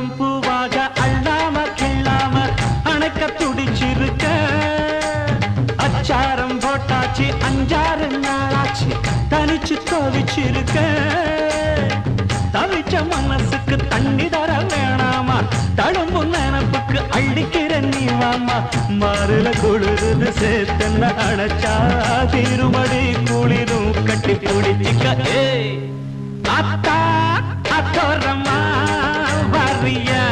பூரம் பூவாக அள்ளாம கிள்ளாம அணைக்க துடிச்சிருக்க. அச்சாரம் போட்டாச்சு அஞ்சாறு நாளாச்சு தனிச்சு தோவிச்சிருக்க. தவிச்ச மனசுக்கு தண்ணி தர வேணாமா? தழும்பு நினப்புக்கு அள்ளிக்கிற நீ வாமா மாறுல குளிருது சேர்த்தன்ன அணைச்சா திருமடி குளிரும் கட்டி பிடிச்சிக்க Maria.